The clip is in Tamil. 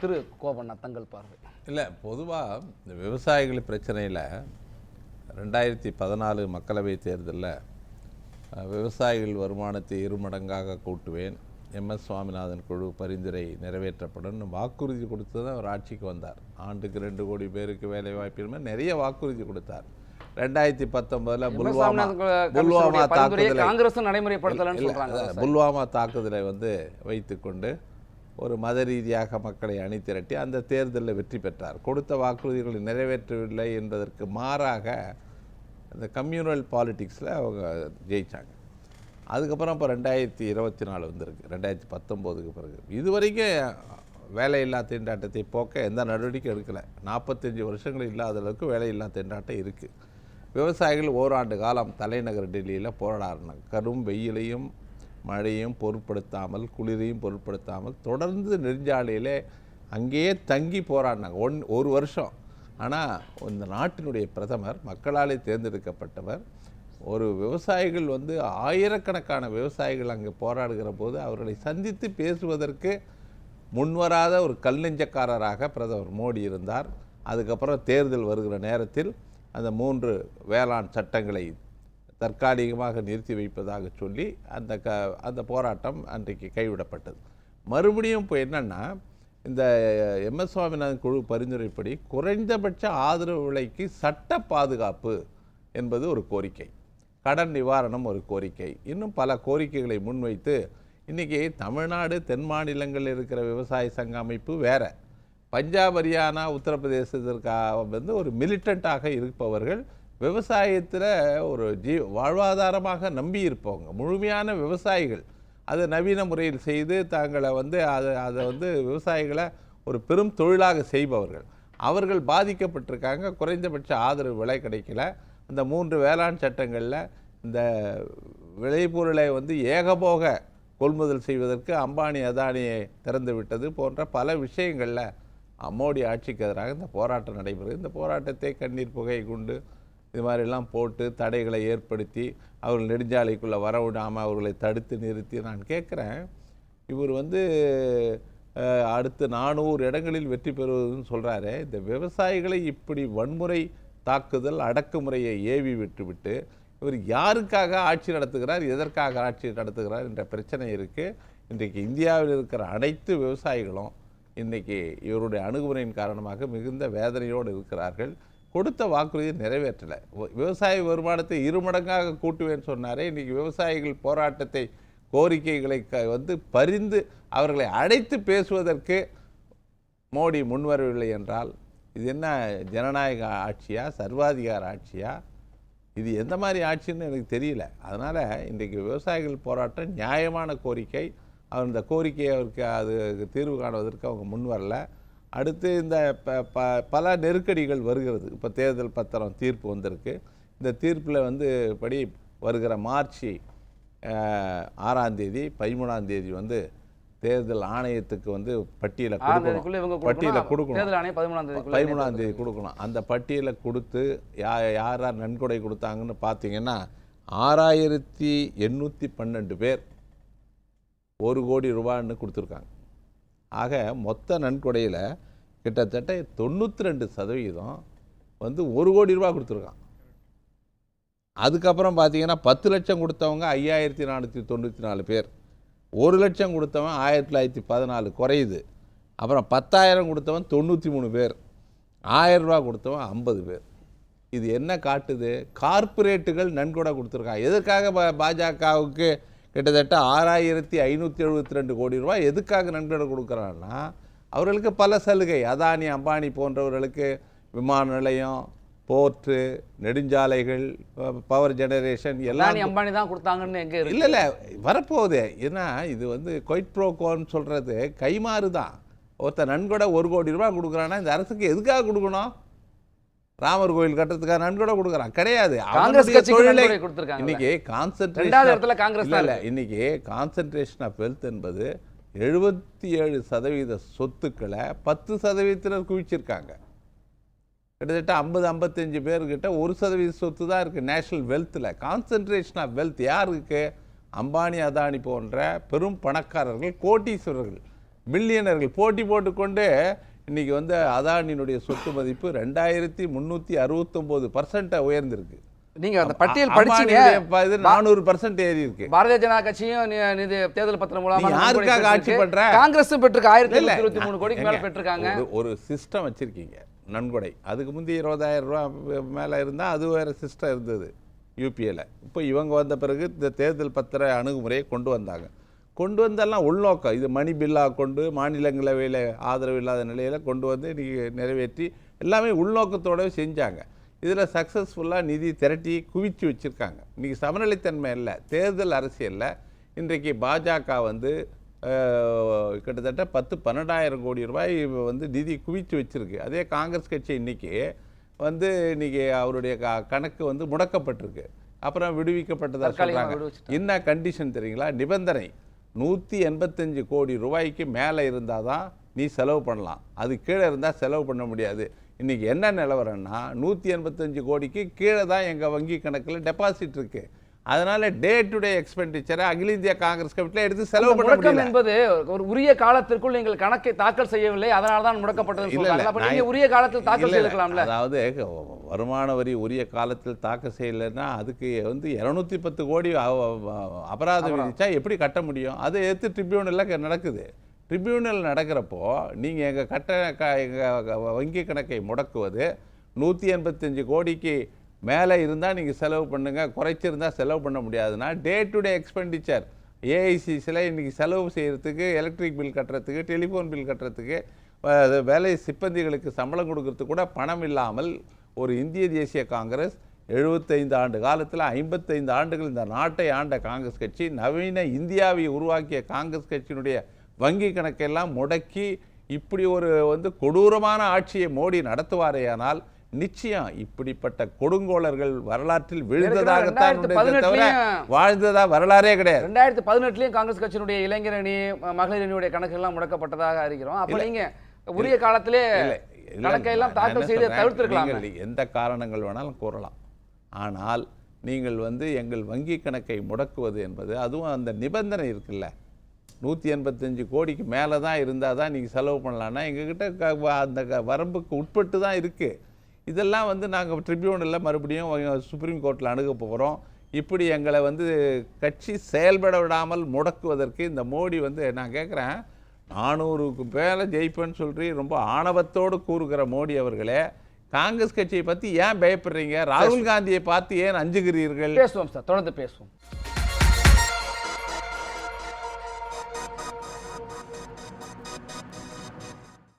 திரு கோபண்ணா தங்கள் பார்வை இல்லை பொதுவாக இந்த விவசாயிகள் பிரச்சனையில் ரெண்டாயிரத்தி பதினாலு மக்களவை தேர்தலில் விவசாயிகள் வருமானத்தை இருமடங்காக கூட்டுவேன் எம்எஸ் சுவாமிநாதன் குழு பரிந்துரை நிறைவேற்றப்படும் வாக்குறுதி கொடுத்து தான் அவர் ஆட்சிக்கு வந்தார் ஆண்டுக்கு ரெண்டு கோடி பேருக்கு வேலை வாய்ப்பு நிறைய வாக்குறுதி கொடுத்தார் ரெண்டாயிரத்தி பத்தொன்பதுல எம். எஸ். புல்வாமா புல்வாமா தாக்குதலை காங்கிரஸும் நடைமுறைப்படுத்தலன்னு புல்வாமா தாக்குதலை வந்து வைத்துக்கொண்டு ஒரு மத ரீதியாக மக்களை அணிதிரட்டி அந்த தேர்தலில் வெற்றி பெற்றார். கொடுத்த வாக்குறுதிகளை நிறைவேற்றவில்லை என்பதற்கு மாறாக அந்த கம்யூனல் பாலிட்டிக்ஸில் அவங்க ஜெயிச்சாங்க. அதுக்கப்புறம் இப்போ ரெண்டாயிரத்தி இருபத்தி நாலு வந்திருக்கு. ரெண்டாயிரத்தி பத்தொம்போதுக்கு பிறகு. இது வரைக்கும் வேலையில்லா திண்டாட்டத்தை போக்க எந்த நடவடிக்கையும் எடுக்கலை. நாற்பத்தஞ்சு வருஷங்கள் இல்லாத அளவுக்கு வேலையில்லா திண்டாட்டம் இருக்குது விவசாயிகள் ஓராண்டு காலம் தலைநகர் டெல்லியில் போராடினாங்க. கரும் வெயிலையும் மழையும் பொருட்படுத்தாமல் குளிரையும் பொருட்படுத்தாமல் தொடர்ந்து நெடுஞ்சாலையிலே அங்கேயே தங்கி போராடினாங்க. ஒன் ஒரு வருஷம். ஆனால் இந்த நாட்டினுடைய பிரதமர் மக்களாலே தேர்ந்தெடுக்கப்பட்டவர் ஒரு விவசாயிகள் வந்து ஆயிரக்கணக்கான விவசாயிகள் அங்கே போராடுகிற போது அவர்களை சந்தித்து பேசுவதற்கு முன்வராத ஒரு கல் நெஞ்சக்காரராக பிரதமர் மோடி இருந்தார். அதுக்கப்புறம் தேர்தல் வருகிற நேரத்தில் அந்த மூன்று வேளாண் சட்டங்களை தற்காலிகமாக நிறுத்தி வைப்பதாக சொல்லி அந்த க அந்த போராட்டம் அன்றைக்கு கைவிடப்பட்டது. மறுபடியும் இப்போ என்னென்னா இந்த எம்எஸ் சுவாமிநாதன் குழு பரிந்துரைப்படி குறைந்தபட்ச ஆதரவு விலைக்கு சட்ட பாதுகாப்பு என்பது ஒரு கோரிக்கை. கடன் நிவாரணம் ஒரு கோரிக்கை. இன்னும் பல கோரிக்கைகளை முன்வைத்து இன்றைக்கி தமிழ்நாடு தென் மாநிலங்களில் இருக்கிற விவசாய சங்க அமைப்பு வேற. பஞ்சாப் ஹரியானா உத்தரப்பிரதேசத்திற்காக வந்து ஒரு மிலிட்டண்ட்டாக இருப்பவர்கள் விவசாயத்தில் ஒரு ஜீ வாழ்வாதாரமாக நம்பி இருப்பவங்க முழுமையான விவசாயிகள். அதை நவீன முறையில் செய்து தங்களை வந்து அதை அதை வந்து விவசாயிகளை ஒரு பெரும் தொழிலாக செய்பவர்கள். அவர்கள் பாதிக்கப்பட்டிருக்காங்க குறைந்தபட்ச ஆதரவு விலை கிடைக்கல. அந்த மூன்று வேளாண் சட்டங்களில் இந்த விளைபொருளை வந்து ஏகபோக கொள்முதல் செய்வதற்கு அம்பானி அதானியை திறந்து விட்டது போன்ற பல விஷயங்களில் மோடி ஆட்சிக்கு எதிராக இந்த போராட்டம் நடைபெறுது. இந்த போராட்டத்தை கண்ணீர் புகை கொண்டு இது மாதிரிலாம் போட்டு தடைகளை ஏற்படுத்தி அவர்கள் நெடுஞ்சாலைக்குள்ளே வர விடாமல் அவர்களை தடுத்து நிறுத்தி நான் கேட்குறேன். இவர் வந்து அடுத்து நானூறு இடங்களில் வெற்றி பெறுவதுன்னு சொல்கிறாரு இந்த விவசாயிகளை இப்படி வன்முறை தாக்குதல் அடக்குமுறையை ஏவி விட்டுவிட்டு இவர் யாருக்காக ஆட்சி நடத்துகிறார் எதற்காக ஆட்சி நடத்துகிறார் என்ற பிரச்சனை இருக்குது இன்றைக்கு இந்தியாவில் இருக்கிற அனைத்து விவசாயிகளும் இன்றைக்கி இவருடைய அணுகுமுறையின் காரணமாக மிகுந்த வேதனையோடு இருக்கிறார்கள். கொடுத்த வாக்குறுதியை நிறைவேற்றலை. விவசாய வருமானத்தை இருமடங்காக கூட்டுவேன்னு சொன்னாரே இன்றைக்கி விவசாயிகள் போராட்டத்தை கோரிக்கைகளை க வந்து பரிந்து அவர்களை அழைத்து பேசுவதற்கு மோடி முன்வரவில்லை என்றால் இது என்ன ஜனநாயக ஆட்சியா சர்வாதிகார ஆட்சியா? இது எந்த மாதிரி ஆட்சின்னு எனக்கு தெரியல. அதனால் இன்றைக்கு விவசாயிகள் போராட்டம் நியாயமான கோரிக்கை. அவர் இந்த கோரிக்கையை அவருக்கு அது தீர்வு காணுவதற்கு அவங்க முன் வரல அடுத்து இந்த ப- ப- பல நெருக்கடிகள் வருகிறது. இப்போ தேர்தல் பத்திரம் தீர்ப்பு வந்திருக்கு. இந்த தீர்ப்பில் வந்து படி வருகிற மார்ச் அஹ், ஆறாம் தேதி பதிமூணாம் தேதி வந்து தேர்தல் ஆணையத்துக்கு வந்து பட்டியலை கொடுக்கணும். பட்டியலை கொடுக்கணும். பதிமூணாம் தேதி கொடுக்கணும். அந்த பட்டியலை கொடுத்து யா யார் யார் நன்கொடை கொடுத்தாங்கன்னு பார்த்தீங்கன்னா ஆறாயிரத்தி எண்ணூற்றி பன்னெண்டு பேர் ஒரு கோடி ரூபான்னு கொடுத்துருக்காங்க. ஆக மொத்த நன்கொடையில் கிட்டத்தட்ட தொண்ணூற்றி ரெண்டு சதவீதம் வந்து ஒரு கோடி ரூபா கொடுத்துருக்கான். அதுக்கப்புறம் பார்த்தீங்கன்னா பத்து லட்சம் கொடுத்தவங்க ஐயாயிரத்தி நானூற்றி தொண்ணூற்றி நாலு பேர். ஒரு லட்சம் கொடுத்தவன் ஆயிரத்தி தொள்ளாயிரத்தி பதினாலு குறையுது. அப்புறம் பத்தாயிரம் கொடுத்தவன் தொண்ணூற்றி மூணு பேர். ஆயிரம் கொடுத்தவன் ஐம்பது பேர். இது என்ன காட்டுது? கார்ப்பரேட்டுகள் நன்கொடை கொடுத்துருக்காங்க. எதற்காக பா பாஜகவுக்கு கிட்டத்தட்ட ஆறாயிரத்தி ஐநூற்றி எழுபத்தி ரெண்டு கோடி ரூபாய் எதுக்காக நன்கொடை கொடுக்குறான்னா அவர்களுக்கு பல சலுகை. அதானி அம்பானி போன்றவர்களுக்கு விமான நிலையம் போர்ட்டு நெடுஞ்சாலைகள் பவர் ஜெனரேஷன் எல்லாம் அம்பானி தான் கொடுத்தாங்கன்னு எங்க இல்லை இல்லை வரப்போகுது. ஏன்னா இது வந்து கொயிட் ப்ரோகோன்னு சொல்கிறது கைமாறு தான். ஒருத்தர் நன்கொடை ஒரு கோடி ரூபாய் கொடுக்குறான்னா இந்த அரசுக்கு எதுக்காக கொடுக்கணும்? ராமர் கோயில் கட்டுறதுக்காக நன்கொடை கொடுக்குறான். கிடையாது. காங்கிரஸ் தொழிலை இன்னைக்கு கான்சென்ட்ரேஷன் இடத்துல காங்கிரஸ் இல்ல இன்னைக்கு கான்சென்ட்ரேஷன் ஆஃப் வெல்த் என்பது எழுபத்தி ஏழு சதவீத சொத்துக்களை பத்து சதவீதத்தினர் குவிச்சிருக்காங்க. கிட்டத்தட்ட ஐம்பது ஐம்பத்தஞ்சு பேர்கிட்ட ஒரு சதவீத சொத்து தான் இருக்குது நேஷனல் வெல்த்தில் கான்சென்ட்ரேஷன் ஆஃப் வெல்த் யாருக்கு? அம்பானி அதானி போன்ற பெரும் பணக்காரர்கள் கோட்டீஸ்வரர்கள் பில்லியனர்கள் போட்டி போட்டுக்கொண்டு இன்னைக்கு வந்து அதானியினுடைய சொத்து மதிப்பு ரெண்டாயிரத்தி முந்நூற்றி அறுபத்தொம்போது பர்சன்ட்டை உயர்ந்திருக்கு. நீங்க அந்த பட்டியல் படிச்சீங்க. இது நானூறு பர்சன்ட் ஏறி இருக்கு. பாரதிய ஜனதா கட்சியும் நிதி தேர்தல் பத்திரம் மூலமா யாருக்காக ஆட்சி. பண்ற? காங்கிரஸும் பெற்றிருக்கு. ஆயிரத்தி இருபத்தி மூணு கோடிக்கு மேல பெற்றிருக்காங்க. ஒரு- ஒரு சிஸ்டம் வச்சிருக்கீங்க நன்கொடை. அதுக்கு முந்தைய இருபதாயிரம் ரூபா மேலே இருந்தால் அது வேற சிஸ்டம் இருந்தது யூபிஏல இப்போ இவங்க வந்த பிறகு இந்த தேர்தல் பத்திர அணுகுமுறையை கொண்டு வந்தாங்க. கொண்டு வந்தெல்லாம் உள்நோக்கம். இது மணி பில்லாக கொண்டு மாநிலங்களவையில் ஆதரவு இல்லாத நிலையில் கொண்டு வந்து இன்னைக்கு நிறைவேற்றி எல்லாமே உள்நோக்கத்தோட செஞ்சாங்க. இதில் சக்ஸஸ்ஃபுல்லாக நிதி திரட்டி குவிச்சு வச்சுருக்காங்க. இன்றைக்கி சமநிலைத்தன்மை இல்லை தேர்தல் அரசியலில் இன்றைக்கு பாஜக வந்து கிட்டத்தட்ட பத்து பன்னெண்டாயிரம் கோடி ரூபாய் வந்து நிதி குவிச்சு வச்சிருக்கு. அதே காங்கிரஸ் கட்சி இன்னைக்கு வந்து இன்னைக்கு அவருடைய க- கணக்கு வந்து முடக்கப்பட்டிருக்கு. அப்புறம் விடுவிக்கப்பட்டதா தற்காலிகமா சொல்றாங்க. விடுவிச்சிட்டாங்க. என்ன கண்டிஷன் தெரியுங்களா? நிபந்தனை. நூற்றி எண்பத்தஞ்சு கோடி ரூபாய்க்கு மேலே இருந்தால் தான் நீ செலவு பண்ணலாம். அது கீழே இருந்தால் செலவு பண்ண முடியாது. இன்னைக்கு என்ன நிலவரம்னா நூற்றி எண்பத்தஞ்சு கோடிக்கு கீழே தான் எங்கள் வங்கி கணக்கில் டெபாசிட் இருக்குது அதனால டே டு டே எக்ஸ்பெண்டிச்சரை அகில இந்திய காங்கிரஸ் கமிட்டியில் எடுத்து செலவு பண்ண முடியல. என்பது ஒரு உரிய காலத்திற்குள் நீங்கள் கணக்கை தாக்கல் செய்யவில்லை அதனால தான் முடக்கப்பட்டது இல்ல, உரிய காலத்தில் தாக்கல். செய்திருக்கலாம்ல அதாவது வருமான வரி உரிய காலத்தில் தாக்கல் செய்யலைன்னா அதுக்கு வந்து இருநூத்தி பத்து கோடி அபராதம் விதிச்சா எப்படி கட்ட முடியும்? அதை எடுத்து ட்ரிபியூனலில் நடக்குது. ட்ரிபியூனல் நடக்கிறப்போ நீங்கள் எங்கள் கட்ட க எங்கள் வங்கி கணக்கை முடக்குவது நூற்றி எண்பத்தஞ்சு கோடிக்கு மேலே இருந்தால் நீங்கள் செலவு பண்ணுங்கள் குறைச்சிருந்தால் செலவு பண்ண முடியாதுன்னா டே டு டே எக்ஸ்பெண்டிச்சர் ஏஐசிசியில் இன்றைக்கி செலவு செய்கிறதுக்கு எலக்ட்ரிக் பில் கட்டுறதுக்கு டெலிஃபோன் பில் கட்டுறதுக்கு அது வேலை சிப்பந்திகளுக்கு சம்பளம் கொடுக்கறதுக்கு கூட பணம் இல்லாமல் ஒரு இந்திய தேசிய காங்கிரஸ் எழுபத்தைந்து ஆண்டு காலத்தில் ஐம்பத்தைந்து ஆண்டுகள் இந்த நாட்டை ஆண்ட காங்கிரஸ் கட்சி நவீன இந்தியாவை உருவாக்கிய காங்கிரஸ் கட்சியினுடைய வங்கி கணக்கெல்லாம் முடக்கி இப்படி ஒரு வந்து கொடூரமான ஆட்சியை மோடி நடத்துவாரேயானால் நிச்சயம் இப்படிப்பட்ட கொடுங்கோலர்கள் வரலாற்றில் விழுந்ததாகத்தான் தவிர வாழ்ந்ததா வரலாறே கிடையாது. ரெண்டாயிரத்தி பதினெட்டுலயும் காங்கிரஸ் கட்சியினுடைய இளைஞர் அணி மகளிர் அணியுடைய கணக்கெல்லாம் முடக்கப்பட்டதாக அறிகிறோம். அப்ப நீங்க உரிய காலத்திலே இல்லை, இல்லை, கணக்கை எல்லாம் நான் தாக்கல் செய்து தவிர்த்திருக்கலாம். எந்த காரணங்கள் வேணாலும் கூறலாம். ஆனால் நீங்கள் வந்து எங்கள் வங்கி கணக்கை முடக்குவது என்பது அதுவும் அந்த நிபந்தனை இருக்குல்ல. நூற்றி எண்பத்தஞ்சு கோடிக்கு மேலே தான் இருந்தால் தான் நீங்கள் செலவு பண்ணலான்னா எங்ககிட்ட அந்த வரம்புக்கு உட்பட்டு தான் இருக்குது இதெல்லாம் வந்து நாங்கள் ட்ரிபியூனலில் மறுபடியும் சுப்ரீம் கோர்ட்டில் அணுக போகிறோம் இப்படி எங்களை வந்து கட்சி செயல்பட விடாமல் முடக்குவதற்கு இந்த மோடி வந்து நான் கேட்குறேன் நானூறுக்கு மேலே ஜெயிப்பேன்னு சொல்லி ரொம்ப ஆணவத்தோடு கூறுகிற மோடி அவர்களே காங்கிரஸ் கட்சியை பற்றி ஏன் பயப்படுறீங்க? ராகுல் காந்தியை பார்த்து ஏன் அஞ்சுகிறீர்கள்? பேசுவோம் சார் தொடர்ந்து பேசுவோம்.